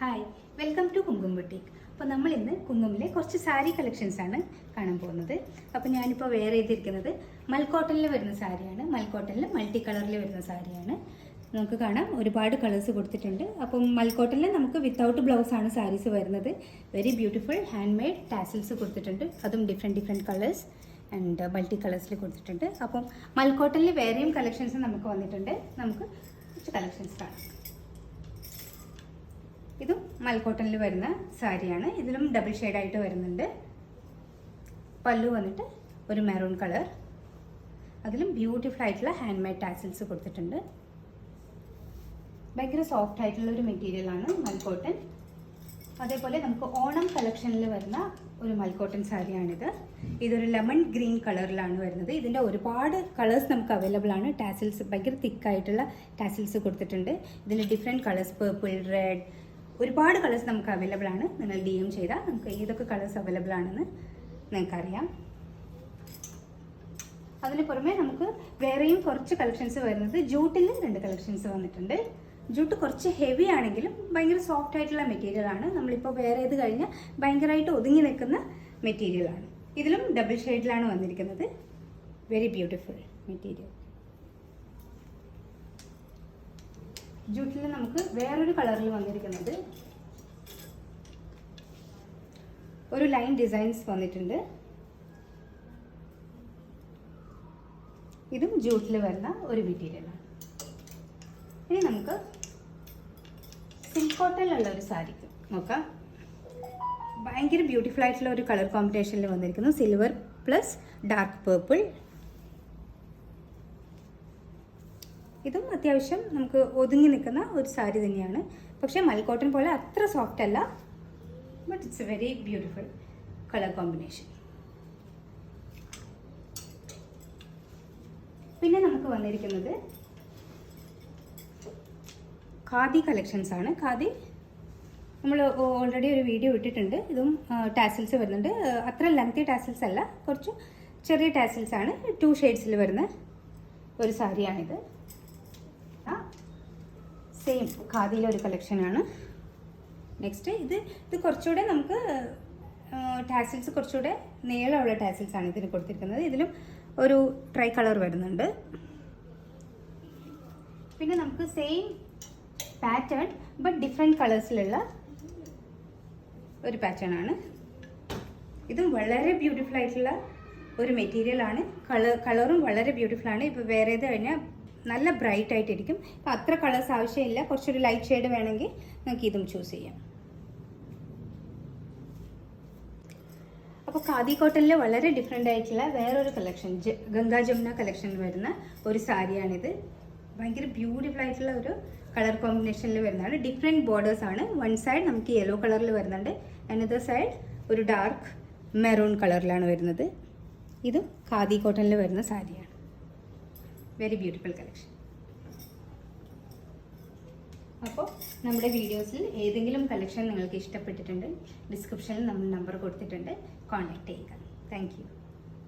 Hi welcome to Kumkum boutique അപ്പോൾ നമ്മൾ ഇന്ന് കുങ്കുമിലെ കുറച്ച് സാരി കളക്ഷൻസ് ആണ് കാണാൻ പോകുന്നത്. അപ്പോൾ ഞാനിപ്പോൾ വെയർ ചെയ്തിരിക്കുന്നത് മൽക്കോട്ടനിൽ വരുന്ന സാരിയാണ്. മൽക്കോട്ടനിൽ മൾട്ടി കളറിൽ വരുന്ന സാരിയാണ്. നമുക്ക് കാണാം ഒരുപാട് കളേഴ്സ് കൊടുത്തിട്ടുണ്ട്. അപ്പം മൽക്കോട്ടനിൽ നമുക്ക് വിത്തൗട്ട് ബ്ലൗസ് ആണ് സാരീസ് വരുന്നത്. Very beautiful hand made tassels കൊടുത്തിട്ടുണ്ട്. അതും different different colours and multi കളേഴ്സിൽ കൊടുത്തിട്ടുണ്ട്. അപ്പം മൽക്കോട്ടനിൽ വേറെയും കളക്ഷൻസ് നമുക്ക് വന്നിട്ടുണ്ട്. നമുക്ക് കുറച്ച് കളക്ഷൻസ് കാണാം. ഇതും മൽക്കോട്ടനിൽ വരുന്ന സാരിയാണ്. ഇതിലും ഡബിൾ ഷെയ്ഡായിട്ട് വരുന്നുണ്ട്. പല്ലു വന്നിട്ട് ഒരു മെറൂൺ കളർ അതിലും ബ്യൂട്ടിഫുൾ ആയിട്ടുള്ള ഹാൻഡ് മെയ്ഡ് ടാസിൽസ് കൊടുത്തിട്ടുണ്ട്. ഭയങ്കര സോഫ്റ്റ് ആയിട്ടുള്ള ഒരു മെറ്റീരിയലാണ് മൽക്കോട്ടൻ. അതേപോലെ നമുക്ക് ഓണം കളക്ഷനിൽ വരുന്ന ഒരു മൽക്കോട്ടൻ സാരിയാണിത്. ഇതൊരു ലെമൺ ഗ്രീൻ കളറിലാണ് വരുന്നത്. ഇതിന്റെ ഒരുപാട് കളേഴ്സ് നമുക്ക് അവൈലബിൾ ആണ്. ടാസിൽസ് ഭയങ്കര തിക്കായിട്ടുള്ള ടാസിൽസ് കൊടുത്തിട്ടുണ്ട്. ഇതിൽ ഡിഫറെന്റ് കളേഴ്സ് പേർപ്പിൾ റെഡ് ഒരുപാട് കളേഴ്സ് നമുക്ക് അവൈലബിൾ ആണ്. നിങ്ങൾ ഡി എം ചെയ്താൽ നമുക്ക് ഏതൊക്കെ കളേഴ്സ് അവൈലബിൾ ആണെന്ന് നിങ്ങൾക്കറിയാം. അതിന് പുറമെ നമുക്ക് വേറെയും കുറച്ച് കളക്ഷൻസ് വരുന്നത് ജൂട്ടിൽ രണ്ട് കളക്ഷൻസ് വന്നിട്ടുണ്ട്. ജൂട്ട് കുറച്ച് ഹെവി ആണെങ്കിലും ഭയങ്കര സോഫ്റ്റ് ആയിട്ടുള്ള മെറ്റീരിയൽ ആണ്. നമ്മളിപ്പോൾ വേറെ ഇത് കഴിഞ്ഞാൽ ഭയങ്കരമായിട്ട് ഒതുങ്ങി നിൽക്കുന്ന മെറ്റീരിയൽ ആണ്. ഇതിലും ഡബിൾ ഷെയ്ഡിലാണ് വന്നിരിക്കുന്നത്. വെരി ബ്യൂട്ടിഫുൾ മെറ്റീരിയൽ ജൂട്ടിൽ നമുക്ക് വേറൊരു കളറിൽ വന്നിരിക്കുന്നത്. ഒരു ലൈൻ ഡിസൈൻസ് വന്നിട്ടുണ്ട്. ഇതും ജ്യൂട്ടിൽ വരുന്ന ഒരു മെറ്റീരിയലാണ് ഇനി നമുക്ക് സിൽക്ക് കോട്ടനിലുള്ള ഒരു സാരിക്ക് നോക്കാം. ഭയങ്കര ബ്യൂട്ടിഫുൾ ആയിട്ടുള്ള ഒരു കളർ കോമ്പിനേഷനിൽ വന്നിരിക്കുന്നു. സിൽവർ പ്ലസ് ഡാർക്ക് പേർപ്പിൾ ഇതും അത്യാവശ്യം നമുക്ക് ഒതുങ്ങി നിൽക്കുന്ന ഒരു സാരി തന്നെയാണ്. പക്ഷേ മൽക്കോട്ടൺ പോലെ അത്ര സോഫ്റ്റ് അല്ല. But it's a very beautiful colour combination പിന്നെ നമുക്ക് വന്നിരിക്കുന്നത് ഖാദി കളക്ഷൻസ് ആണ്. ഖാദി നമ്മൾ ഓൾറെഡി ഒരു വീഡിയോ ഇട്ടിട്ടുണ്ട്. ഇതും ടാസിൽസ് വരുന്നുണ്ട്. അത്ര ലെങ്തി ടാസിൽസ് അല്ല. കുറച്ച് ചെറിയ ടാസിൽസ് ആണ്. ടു ഷെയ്ഡ്സിൽ വരുന്ന ഒരു സാരിയാണിത്. സെയിം ഖാദിയിലെ ഒരു കളക്ഷനാണ് നെക്സ്റ്റ് ഇത് ഇത് കുറച്ചുകൂടെ നമുക്ക് ടാസിൽസ് കുറച്ചുകൂടെ നീളമുള്ള ടാസിൽസ് ആണ് ഇതിന് കൊടുത്തിരിക്കുന്നത്. ഇതിലും ഒരു ട്രൈ കളർ വരുന്നുണ്ട്. പിന്നെ നമുക്ക് സെയിം പാറ്റേൺ ബട്ട് ഡിഫറെന്റ് കളേഴ്സിലുള്ള ഒരു പാറ്റേൺ ആണ്. ഇതും വളരെ ബ്യൂട്ടിഫുൾ ആയിട്ടുള്ള ഒരു മെറ്റീരിയൽ ആണ്. കളർ കളറും വളരെ ബ്യൂട്ടിഫുൾ ആണ്. ഇപ്പോൾ വേറെ ഏത് കഴിഞ്ഞാൽ നല്ല ബ്രൈറ്റ് ആയിട്ടിരിക്കും. അപ്പോൾ അത്ര കളേഴ്സ് ആവശ്യമില്ല. കുറച്ചൊരു ലൈറ്റ് ഷെയ്ഡ് വേണമെങ്കിൽ നിങ്ങൾക്ക് ഇതും ചൂസ് ചെയ്യാം. അപ്പോൾ ഖാദി കോട്ടണിൽ വളരെ ഡിഫറെന്റ് ആയിട്ടുള്ള വേറൊരു കളക്ഷൻ ഗംഗാ ജമുന കളക്ഷനിൽ വരുന്ന ഒരു സാരിയാണിത്. ഭയങ്കര ബ്യൂട്ടിഫുൾ ആയിട്ടുള്ള ഒരു കളർ കോമ്പിനേഷനിൽ വരുന്നതാണ്. ഡിഫറെന്റ് ബോർഡേഴ്സ് ആണ്. വൺ സൈഡ് നമുക്ക് യെല്ലോ കളറിൽ വരുന്നുണ്ട്. അനദർ സൈഡ് ഒരു ഡാർക്ക് മെറൂൺ കളറിലാണ് വരുന്നത്. ഇതും ഖാദി കോട്ടണിൽ വരുന്ന സാരിയാണ്. വെരി ബ്യൂട്ടിഫുൾ കളക്ഷൻ അപ്പോൾ നമ്മുടെ വീഡിയോസിൽ ഏതെങ്കിലും കളക്ഷൻ നിങ്ങൾക്ക് ഇഷ്ടപ്പെട്ടിട്ടുണ്ട് ഡിസ്ക്രിപ്ഷനിൽ നമ്മൾ നമ്പർ കൊടുത്തിട്ടുണ്ട് കോൺടാക്ട് ചെയ്യുക. താങ്ക്